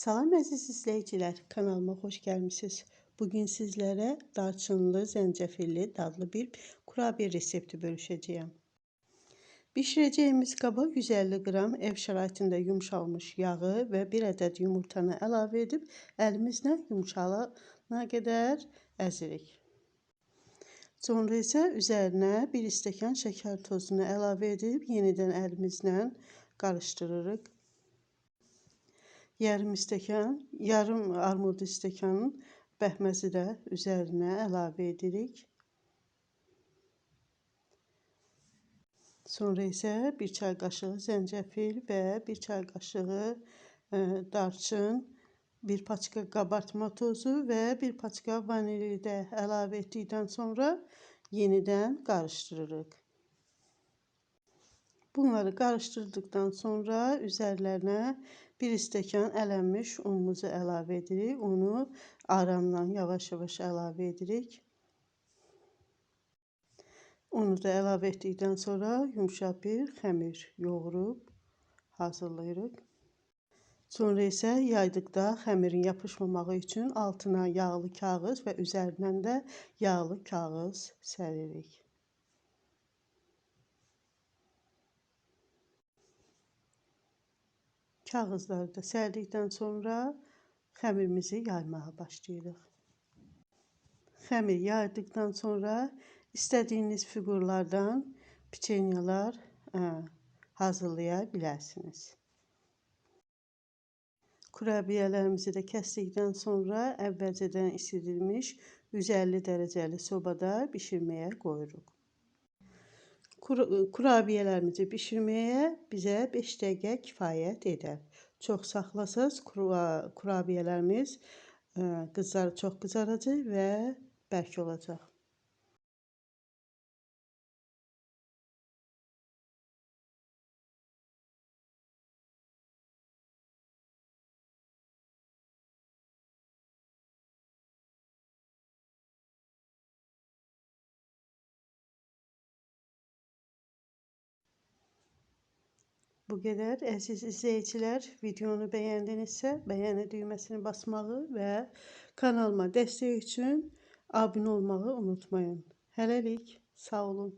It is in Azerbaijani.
Salam əziz izləyicilər, kanalıma xoş gəlmisiniz. Bugün sizlərə darçınlı, zəncəfilli, dadlı bir kurabiye resepti bölüşəcəyəm. Bişirəcəyimiz qaba 150 qram ev şəraitində yumşalmış yağı və 1 ədəd yumurtanı əlavə edib əlimizlə yumşalana qədər əzirik. Sonra isə üzərinə 1 stəkan şəkər tozunu əlavə edib yenidən əlimizlə qarışdırırıq. Yarım stəkan, yarım armud stəkanın bəhməzi də üzərinə əlavə edirik. Sonra isə 1 çay qaşığı zəncəfil və 1 çay qaşığı e, darçın, 1 paçka qabartma tozu və 1 paçka vanili də əlavə etdikdən sonra yenidən qarışdırırıq. Bunları qarışdırdıkdan sonra üzərlərinə 1 stəkan ələnmiş unumuzu əlavə edirik. Unu aramla yavaş-yavaş əlavə edirik. Unu da əlavə etdikdən sonra yumşaq bir xəmir yoğurub hazırlayırıq. Sonra isə yaydıqda xəmirin yapışmamağı üçün altına yağlı kağız və üzərindən də yağlı kağız səririk. Kağızları da sərdikdən sonra xəmirimizi yaymağa başlayırıq. Xəmir yaydıqdan sonra istədiyiniz fiqurlardan piçenyalar hazırlaya bilərsiniz. Kurabiyələrimizi də kəsdikdən sonra əvvəlcədən isidilmiş 150 dərəcəli sobada bişirməyə qoyuruq. Kur kurabiyələrimizi bişirməyə bizə 5 dəqiqə kifayət edər. Çox saxlasaz kurabiyələrimiz qızar çox qızaracaq və bərk olacaq. Bu qədər əziz izləyicilər, videonu bəyəndinizsə, bəyəni düyməsini basmağı və kanalıma dəstək üçün abunə olmağı unutmayın. Hələlik, sağ olun.